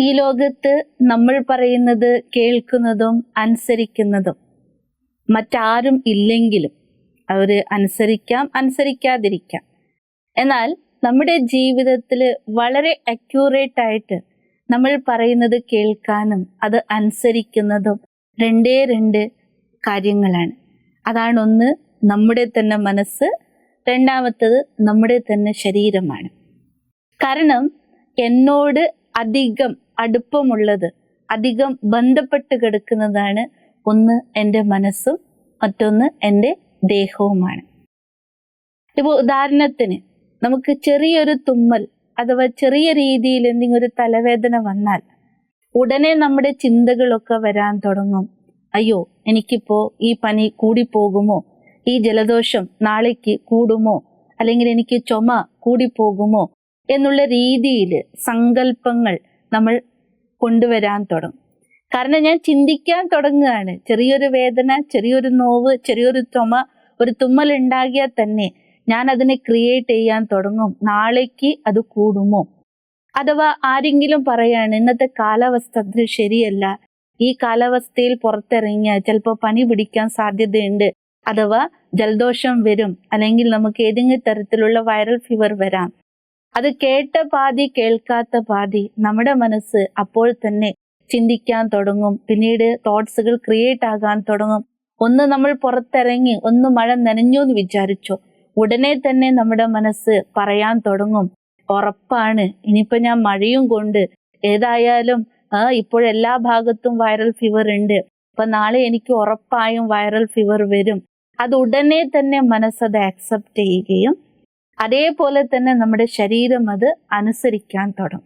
ഈ ലോകത്ത് നമ്മൾ പറയുന്നത് കേൾക്കുന്നതും അനുസരിക്കുന്നതും. മറ്റാരും ഇല്ലെങ്കിലും അവർ അനുസരിക്കാം അനുസരിക്കാതിരിക്കാം. എന്നാൽ നമ്മുടെ ജീവിതത്തിൽ വളരെ അക്യൂറേറ്റ് ആയിട്ട് നമ്മൾ പറയുന്നത് കേൾക്കാനും അത് അനുസരിക്കുന്നതും രണ്ടേ രണ്ട് കാര്യങ്ങളാണ്. അതാണ് ഒന്ന് നമ്മുടെ തന്നെ മനസ്സ്. രണ്ടാമത്തത് നമ്മുടെ തന്നെ ശരീരമാണ്. കാരണം എന്നോട് അധികം അടുപ്പമുള്ളത് അധികം ബന്ധപ്പെട്ട് കിടക്കുന്നതാണ് ഒന്ന് എന്റെ മനസ്സും മറ്റൊന്ന് എന്റെ ദേഹവുമാണ്. ഇപ്പോൾ ഉദാഹരണത്തിന് നമുക്ക് ചെറിയൊരു തുമ്മൽ അഥവാ ചെറിയ രീതിയിൽ എന്തെങ്കിലും ഒരു തലവേദന വന്നാൽ ഉടനെ നമ്മുടെ ചിന്തകളൊക്കെ വരാൻ തുടങ്ങും. അയ്യോ എനിക്കിപ്പോ ഈ പനി കൂടിപ്പോകുമോ? ഈ ജലദോഷം നാളേക്ക് കൂടുമോ? അല്ലെങ്കിൽ എനിക്ക് ചുമ കൂടിപ്പോകുമോ? എന്നുള്ള രീതിയിൽ സങ്കല്പങ്ങൾ നമ്മൾ കൊണ്ടുവരാൻ തുടങ്ങും. കാരണം ഞാൻ ചിന്തിക്കാൻ തുടങ്ങുകയാണ്. ചെറിയൊരു വേദന ചെറിയൊരു നോവ് ചെറിയൊരു ചുമ ഒരു തുമ്മൽ ഉണ്ടാകിയാൽ തന്നെ ഞാൻ അതിനെ ക്രിയേറ്റ് ചെയ്യാൻ തുടങ്ങും. നാളേക്ക് അത് കൂടുമോ? അഥവാ ആരെങ്കിലും പറയാണ് ഇന്നത്തെ കാലാവസ്ഥ അത് ശരിയല്ല. ഈ കാലാവസ്ഥയിൽ പുറത്തിറങ്ങിയാൽ ചിലപ്പോൾ പനി പിടിക്കാൻ സാധ്യതയുണ്ട്. അഥവാ ജലദോഷം വരും. അല്ലെങ്കിൽ നമുക്ക് ഏതെങ്കിലും തരത്തിലുള്ള വൈറൽ ഫീവർ വരാം. അത് കേട്ട പാതി കേൾക്കാത്ത പാതി നമ്മുടെ മനസ്സ് അപ്പോൾ തന്നെ ചിന്തിക്കാൻ തുടങ്ങും. പിന്നീട് തോട്ട്സുകൾ ക്രിയേറ്റ് ആകാൻ തുടങ്ങും. ഒന്ന് നമ്മൾ പുറത്തിറങ്ങി ഒന്ന് മഴ നനഞ്ഞു എന്ന് വിചാരിച്ചോ. ഉടനെ തന്നെ നമ്മുടെ മനസ്സ് പറയാൻ തുടങ്ങും. ഉറപ്പാണ്. ഇനിയിപ്പോ ഞാൻ മഴയും കൊണ്ട് ഏതായാലും ആ ഇപ്പോഴെല്ലാ ഭാഗത്തും വൈറൽ ഫീവർ ഉണ്ട്. അപ്പൊ നാളെ എനിക്ക് ഉറപ്പായും വൈറൽ ഫീവർ വരും. അത് ഉടനെ തന്നെ മനസ്സത് ആക്സെപ്റ്റ് ചെയ്യുകയും അതേപോലെ തന്നെ നമ്മുടെ ശരീരം അത് അനുസരിക്കാൻ തുടങ്ങും.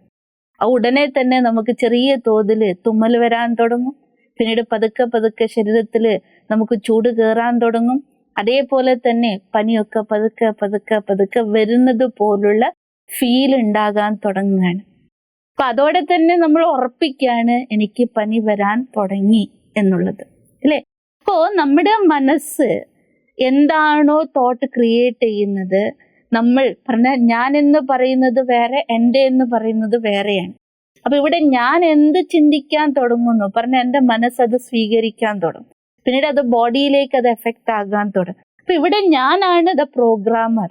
ഉടനെ തന്നെ നമുക്ക് ചെറിയ തോതിൽ തുമ്മൽ വരാൻ തുടങ്ങും. പിന്നീട് പതുക്കെ പതുക്കെ ശരീരത്തിൽ നമുക്ക് ചൂട് കയറാൻ തുടങ്ങും. അതേപോലെ തന്നെ പനിയൊക്കെ പതുക്കെ പതുക്കെ പതുക്കെ വരുന്നത് പോലുള്ള ഫീൽ ഉണ്ടാകാൻ തുടങ്ങുകയാണ്. അപ്പൊ അതോടെ തന്നെ നമ്മൾ ഉറപ്പിക്കുകയാണ് എനിക്ക് പനി വരാൻ തുടങ്ങി എന്നുള്ളത്. അല്ലേ? അപ്പോ നമ്മുടെ മനസ്സ് എന്താണോ തോട്ട് ക്രിയേറ്റ് ചെയ്യുന്നത് നമ്മൾ പറഞ്ഞാൽ ഞാൻ എന്ന് പറയുന്നത് വേറെ എന്റെ എന്ന് പറയുന്നത് വേറെയാണ്. അപ്പൊ ഇവിടെ ഞാൻ എന്ത് ചിന്തിക്കാൻ തുടങ്ങുന്നു? പറഞ്ഞ എന്റെ മനസ്സ് അത് സ്വീകരിക്കാൻ തുടങ്ങും. പിന്നീട് അത് ബോഡിയിലേക്ക് അത് എഫക്റ്റ് ആകാൻ തുടങ്ങും. അപ്പൊ ഇവിടെ ഞാനാണ് ദ പ്രോഗ്രാമർ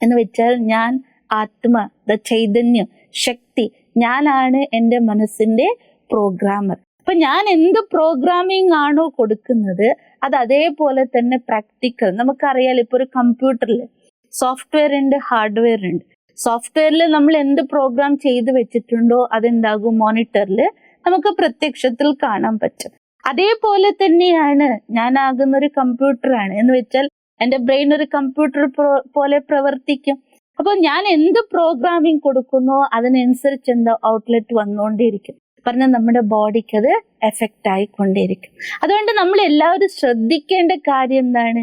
എന്ന് വെച്ചാൽ ഞാൻ ആത്മ ദ ചൈതന്യം ശക്തി. ഞാനാണ് എന്റെ മനസ്സിന്റെ പ്രോഗ്രാമർ. അപ്പൊ ഞാൻ എന്ത് പ്രോഗ്രാമിംഗ് ആണോ കൊടുക്കുന്നത് അത് അതേപോലെ തന്നെ പ്രാക്ടിക്കൽ. നമുക്കറിയാലോ ഇപ്പൊ ഒരു കമ്പ്യൂട്ടറിൽ സോഫ്റ്റ്വെയർ ഉണ്ട് ഹാർഡ്വെയർ ഉണ്ട് സോഫ്റ്റ്വെയറിൽ നമ്മൾ എന്ത് പ്രോഗ്രാം ചെയ്ത് വെച്ചിട്ടുണ്ടോ അതെന്താകും മോണിറ്ററിൽ നമുക്ക് പ്രത്യക്ഷത്തിൽ കാണാൻ പറ്റും. അതേപോലെ തന്നെയാണ് ഞാൻ ആകുന്ന ഒരു കമ്പ്യൂട്ടറാണ്. എന്ന് വെച്ചാൽ എന്റെ ബ്രെയിൻ ഒരു കമ്പ്യൂട്ടർ പോലെ പ്രവർത്തിക്കും. അപ്പോൾ ഞാൻ എന്ത് പ്രോഗ്രാമിംഗ് കൊടുക്കുന്നോ അതിനനുസരിച്ച് എന്താ ഔട്ട്ലെറ്റ് വന്നുകൊണ്ടേയിരിക്കും. പറഞ്ഞാൽ നമ്മുടെ ബോഡിക്ക് അത് എഫക്റ്റ് ആയിക്കൊണ്ടേയിരിക്കും അതുകൊണ്ട് നമ്മൾ എല്ലാവരും ശ്രദ്ധിക്കേണ്ട കാര്യം എന്താണ്?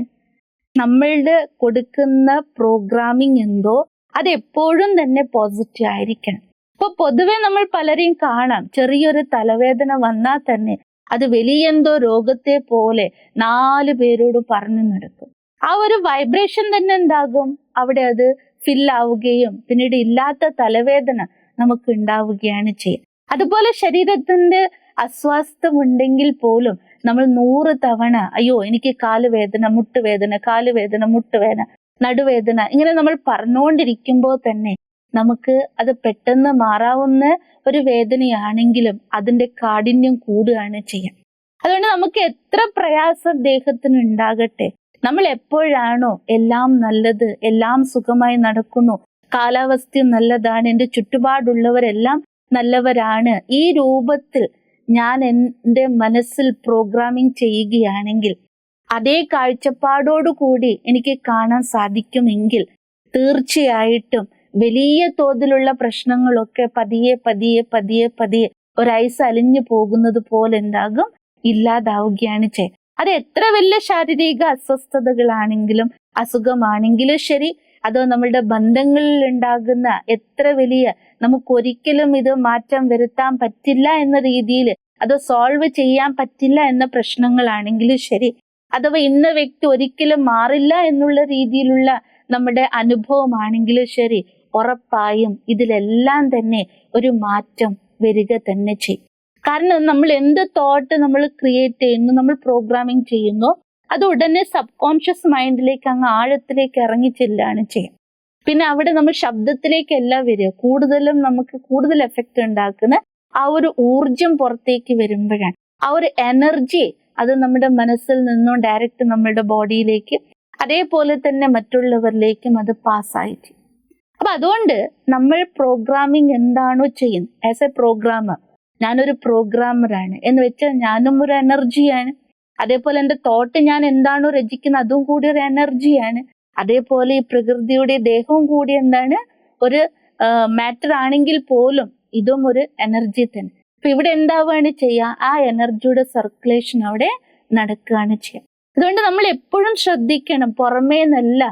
നമ്മളുടെ കൊടുക്കുന്ന പ്രോഗ്രാമിംഗ് എന്തോ അത് എപ്പോഴും തന്നെ പോസിറ്റീവ് ആയിരിക്കണം. ഇപ്പൊ പൊതുവെ നമ്മൾ പലരെയും കാണാം. ചെറിയൊരു തലവേദന വന്നാൽ തന്നെ അത് വലിയെന്തോ രോഗത്തെ പോലെ നാല് പേരോട് പറഞ്ഞു നടക്കും. ആ ഒരു വൈബ്രേഷൻ തന്നെ എന്താകും? അവിടെ അത് ഫില്ലാവുകയും പിന്നീട് ഇല്ലാത്ത തലവേദന നമുക്ക് ഉണ്ടാവുകയാണ് ചെയ്യുക അതുപോലെ ശരീരത്തിന്റെ അസ്വാസ്ഥമുണ്ടെങ്കിൽ പോലും നമ്മൾ നൂറ് തവണ അയ്യോ എനിക്ക് കാലുവേദന മുട്ടുവേദന കാലുവേദന മുട്ടുവേദന നടുവേദന ഇങ്ങനെ നമ്മൾ പറഞ്ഞുകൊണ്ടിരിക്കുമ്പോൾ തന്നെ നമുക്ക് അത് പെട്ടെന്ന് മാറാവുന്ന ഒരു വേദനയാണെങ്കിലും അതിന്റെ കാഠിന്യം കൂടുകയാണ് ചെയ്യാം അതുകൊണ്ട് നമുക്ക് എത്ര പ്രയാസം ദേഹത്തിന് ഉണ്ടാകട്ടെ. നമ്മൾ എപ്പോഴാണോ എല്ലാം നല്ലത് എല്ലാം സുഖമായി നടക്കുന്നു കാലാവസ്ഥയും നല്ലതാണ് എന്റെ ചുറ്റുപാടുള്ളവരെല്ലാം നല്ലവരാണ് ഈ രൂപത്തിൽ ഞാൻ എന്റെ മനസ്സിൽ പ്രോഗ്രാമിംഗ് ചെയ്യുകയാണെങ്കിൽ അതേ കാഴ്ചപ്പാടോടുകൂടി എനിക്ക് കാണാൻ സാധിക്കുമെങ്കിൽ തീർച്ചയായിട്ടും വലിയ തോതിലുള്ള പ്രശ്നങ്ങളൊക്കെ പതിയെ പതിയെ പതിയെ പതിയെ ഒരൈസ് അലിഞ്ഞു പോകുന്നത് പോലെ എന്താകും? ഇല്ലാതാവുകയാണ് ചെയ്യുക അത് എത്ര വലിയ ശാരീരിക അസ്വസ്ഥതകളാണെങ്കിലും അസുഖമാണെങ്കിലും ശരി അതോ നമ്മളുടെ ബന്ധങ്ങളിൽ ഉണ്ടാകുന്ന എത്ര വലിയ നമുക്കൊരിക്കലും ഇത് മാറ്റം വരുത്താൻ പറ്റില്ല എന്ന രീതിയിൽ അത് സോൾവ് ചെയ്യാൻ പറ്റില്ല എന്ന പ്രശ്നങ്ങളാണെങ്കിലും ശരി. അഥവാ ഇന്ന വ്യക്തി ഒരിക്കലും മാറില്ല എന്നുള്ള രീതിയിലുള്ള നമ്മുടെ അനുഭവമാണെങ്കിലും ശരി. ഉറപ്പായും ഇതിലെല്ലാം തന്നെ ഒരു മാറ്റം വരിക തന്നെ ചെയ്യും. കാരണം നമ്മൾ എന്ത് തോട്ട് നമ്മൾ ക്രിയേറ്റ് ചെയ്യുന്നു നമ്മൾ പ്രോഗ്രാമിംഗ് ചെയ്യുന്നു അത് ഉടനെ സബ് കോൺഷ്യസ് മൈൻഡിലേക്ക് അങ്ങ് ആഴത്തിലേക്ക് ഇറങ്ങി ചെല്ലാണ് ചെയ്യുക പിന്നെ അവിടെ നമ്മൾ ശബ്ദത്തിലേക്കല്ല വരിക. കൂടുതലും നമുക്ക് കൂടുതൽ എഫക്റ്റ് ഉണ്ടാക്കുന്ന ആ ഒരു ഊർജം പുറത്തേക്ക് വരുമ്പോഴാണ്. ആ ഒരു എനർജി അത് നമ്മുടെ മനസ്സിൽ നിന്നും ഡയറക്റ്റ് നമ്മുടെ ബോഡിയിലേക്ക് അതേപോലെ തന്നെ മറ്റുള്ളവരിലേക്കും അത് പാസ്സായിട്ട് അപ്പൊ അതുകൊണ്ട് നമ്മൾ പ്രോഗ്രാമിംഗ് എന്താണോ ചെയ്യുന്നത്? ആസ് എ പ്രോഗ്രാമർ ഞാനൊരു പ്രോഗ്രാമറാണ് എന്ന് വെച്ചാൽ ഞാനും ഒരു എനർജിയാണ് അതേപോലെ എന്റെ തോട്ട് ഞാൻ എന്താണോ രചിക്കുന്നത് അതും കൂടി ഒരു എനർജിയാണ് അതേപോലെ ഈ പ്രകൃതിയുടെ ദേഹവും കൂടി എന്താണ്? ഒരു മാറ്റർ ആണെങ്കിൽ പോലും ഇതും ഒരു എനർജി തന്നെ. അപ്പൊ ഇവിടെ എന്താവുകയാണ് ചെയ്യുക ആ എനർജിയുടെ സർക്കുലേഷൻ അവിടെ നടക്കുകയാണ് ചെയ്യുക അതുകൊണ്ട് നമ്മൾ എപ്പോഴും ശ്രദ്ധിക്കണം. പുറമേ നിന്നല്ല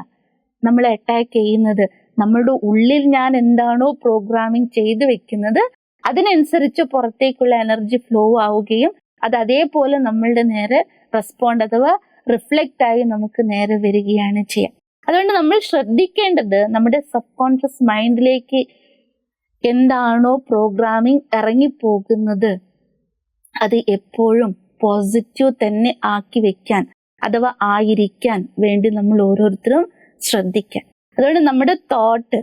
അറ്റാക്ക് ചെയ്യുന്നത്. നമ്മളുടെ ഉള്ളിൽ ഞാൻ എന്താണോ പ്രോഗ്രാമിംഗ് ചെയ്തു വെക്കുന്നത് അതിനനുസരിച്ച് പുറത്തേക്കുള്ള എനർജി ഫ്ലോ ആവുകയും അത് അതേപോലെ നമ്മളുടെ നേരെ റെസ്പോണ്ട് അഥവാ റിഫ്ലക്റ്റ് ആയി നമുക്ക് നേരെ വരികയാണ് ചെയ്യുക അതുകൊണ്ട് നമ്മൾ ശ്രദ്ധിക്കേണ്ടത് നമ്മുടെ സബ് കോൺഷ്യസ് മൈൻഡിലേക്ക് എന്താണോ പ്രോഗ്രാമിംഗ് ഇറങ്ങിപ്പോകുന്നത്. അത് എപ്പോഴും പോസിറ്റീവ് തന്നെ ആക്കി വെക്കാൻ അഥവാ ആയിരിക്കാൻ വേണ്ടി നമ്മൾ ഓരോരുത്തരും ശ്രദ്ധിക്കാൻ. അതുകൊണ്ട് നമ്മുടെ തോട്ട്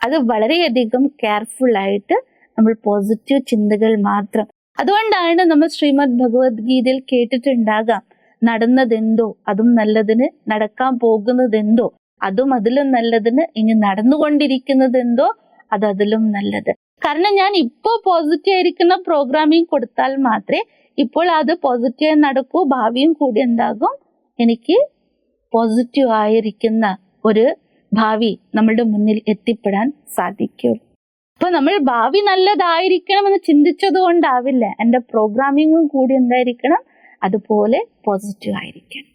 അത് വളരെയധികം കെയർഫുൾ ആയിട്ട് നമ്മൾ പോസിറ്റീവ് ചിന്തകൾ മാത്രം അതുകൊണ്ടാണ് നമ്മൾ ശ്രീമദ് ഭഗവത്ഗീതയിൽ കേട്ടിട്ടുണ്ടാകാം നടന്നതെന്തോ അതും നല്ലതിന് നടക്കാൻ പോകുന്നതെന്തോ അതും അതിലും നല്ലതിന് ഇനി നടന്നുകൊണ്ടിരിക്കുന്നതെന്തോ അത് അതിലും നല്ലത്. കാരണം ഞാൻ ഇപ്പോൾ പോസിറ്റീവ് ആയിരിക്കുന്ന പ്രോഗ്രാമിംഗ് കൊടുത്താൽ മാത്രമേ ഇപ്പോൾ അത് പോസിറ്റീവ് നടക്കൂ ഭാവിയും കൂടി എന്താകും എനിക്ക് പോസിറ്റീവ് ആയിരിക്കുന്ന ഒരു ഭാവി നമ്മളുടെ മുന്നിൽ എത്തിപ്പെടാൻ സാധിക്കുള്ളൂ അപ്പൊ നമ്മൾ ഭാവി നല്ലതായിരിക്കണം എന്ന് ചിന്തിച്ചത് കൊണ്ടാവില്ല എന്റെ പ്രോഗ്രാമിങ്ങും കൂടി എന്തായിരിക്കണം? അതുപോലെ പോസിറ്റീവ് ആയിരിക്കണം.